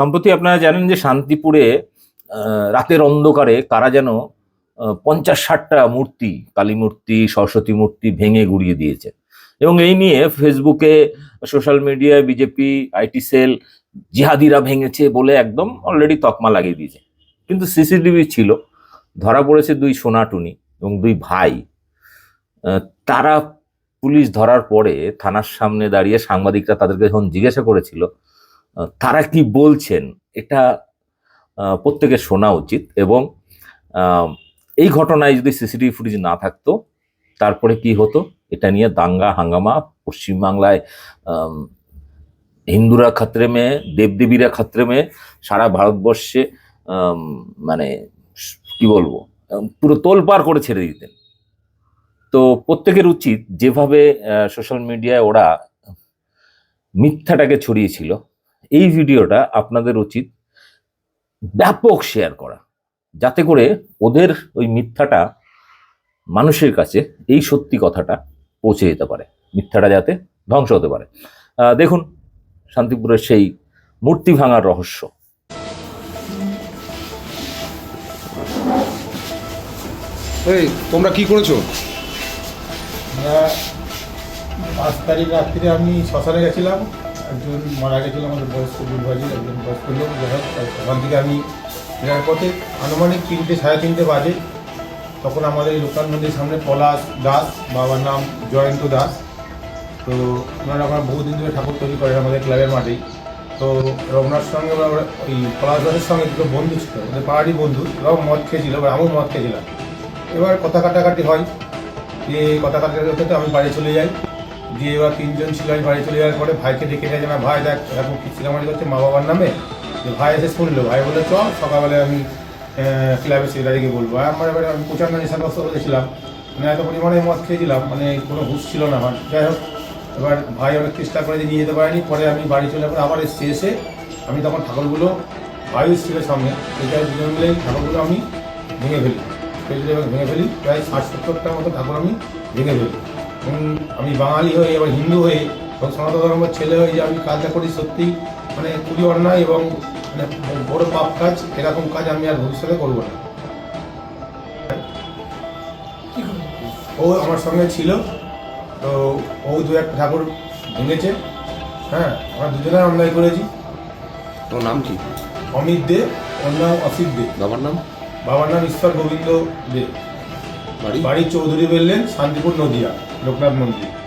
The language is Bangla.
সম্প্রতি আপনারা জানেন যে শান্তিপুরে রাতের অন্ধকারে কারা যেন পঞ্চাশ ষাটটা মূর্তি, কালী মূর্তি, সরস্বতী মূর্তি ভেঙে গুড়িয়ে দিয়েছে। এবং এই নিয়ে ফেসবুকে, সোশ্যাল মিডিয়ায় বিজেপি, আইটি সেল জিহাদিরা ভেঙেছে বলে একদম অলরেডি তকমা লাগিয়ে দিয়েছে। কিন্তু সিসিটিভি ছিল, ধরা পড়েছে দুই সোনাটুনি এবং দুই ভাই। তারা পুলিশ ধরার পরে থানার সামনে দাঁড়িয়ে সাংবাদিকরা তাদেরকে যখন জিজ্ঞাসা করেছিল তারা কি বলছেন এটা প্রত্যেকে শোনা উচিত এবং এই ঘটনায় যদি সিসিটিভি ফুটেজ না থাকতো, তারপরে কি হতো? এটা নিয়ে দাঙ্গা, হাঙ্গামা, পশ্চিমবাংলায় হিন্দুরা খাত্রে মেয়ে, দেবদেবীরা খাত্রে মেয়ে, সারা ভারতবর্ষে মানে কি বলব পুরো তোলপাড় করে ছেড়ে দিতেন। তো প্রত্যেকের উচিত যেভাবে সোশ্যাল মিডিয়ায় ওরা মিথ্যাটাকে ছড়িয়েছিল এই ভিডিওটা আপনাদের উচিত ব্যাপক শেয়ার করা। যাতে করে ওদের ওই মিথ্যাটা মানুষের কাছে এই সত্যি কথাটা পৌঁছে যেতে পারে। মিথ্যাটা যাতে ধ্বংস হতে পারে। দেখুন শান্তিপুরের সেই মূর্তি ভাঙার রহস্য। এই তোমরা কি করেছ? আমরা পাঁচ তারিখ রাত্রিরে আমি শ্মশানে গেছিলাম। একজন মারা গেছিল, আমাদের বয়স্ক দুর্ভাগী, একজন বয়স্ক লোক। যাই হোক ওখান থেকে আমি ফেরার পথে আনুমানিক তিনটে, সাড়ে তিনটে বাজে, তখন আমাদের লোকাল মন্দির সামনে পলাশ দাস, বাবার নাম জয়ন্ত দাস। তো ওনারা আমরা বহুদিন ধরে ঠাকুর তৈরি করেন আমাদের ক্লাবের মাঠেই। তো এবার ওনার সঙ্গে ওরা ওই পলাশ দাসের সঙ্গে দুটো বন্ধু ছিল, ওদের পাহাড়ি বন্ধু, এরাও মদ খেয়েছিল, এবার আমিও মদ খেয়েছিলাম। এবার কথা কাটাকাটি হয় দিয়ে কথা কাটাকাটি আমি বাড়ি চলে যাই। দিয়ে এবার তিনজন ছিল, আমি বাড়ি চলে যাওয়ার পরে ভাইকে ডেকে যে না ভাই দেখ, এরকম খিচিড়ামারি করছে, মা বাবার নামে? যে ভাই এসে শুনলো, ভাই বলে চল, সকালবেলায় আমি ক্লাবের সেক্রেটারিকে বলব। আমার এবারে আমি প্রচণ্ড নেশাগ্রস্ত করেছিলাম মানে এত পরিমাণে মদ খেয়েছিলাম মানে কোনো হুশ ছিল না আমার। যাই হোক, এবার ভাই অনেক চেষ্টা করে নিয়ে যেতে পারেনি। পরে আমি বাড়ি চলে যাবার আবার এসে এসে আমি তখন ঠাকুরগুলো, ভাই ছিল সামনে এটা দুজন মিলে ঠাকুরগুলো আমি ভেঙে ফেলি। ভেঙে ফেলি, প্রায় ষাট সত্তরটার মতো ঠাকুর আমি ভেঙে ফেলি। আমি বাঙালি হয়ে এবার হিন্দু হয়ে এবং সনাতন ধর্মের ছেলে হয়ে যে আমি কাজটা করি সত্যি মানে খুবই অন্যায় এবং মানে বড় পাপ কাজ এরকম কাজ আমি আর ভবিষ্যতে করব না। ও আমার সঙ্গে ছিল তো ও দু এক ঠাকুর ভেঙেছে হ্যাঁ আমরা দুজনে অন্যায় করেছি। তোর নাম কি? অমিত দে ওর নাম অসিত দে। বাবার নাম? বাবার নাম ঈশ্বর গোবিন্দ দে। বাড়ি? বাড়ি চৌধুরী বললেন শান্তিপুর নদিয়া। লোকনাথ মন্দির।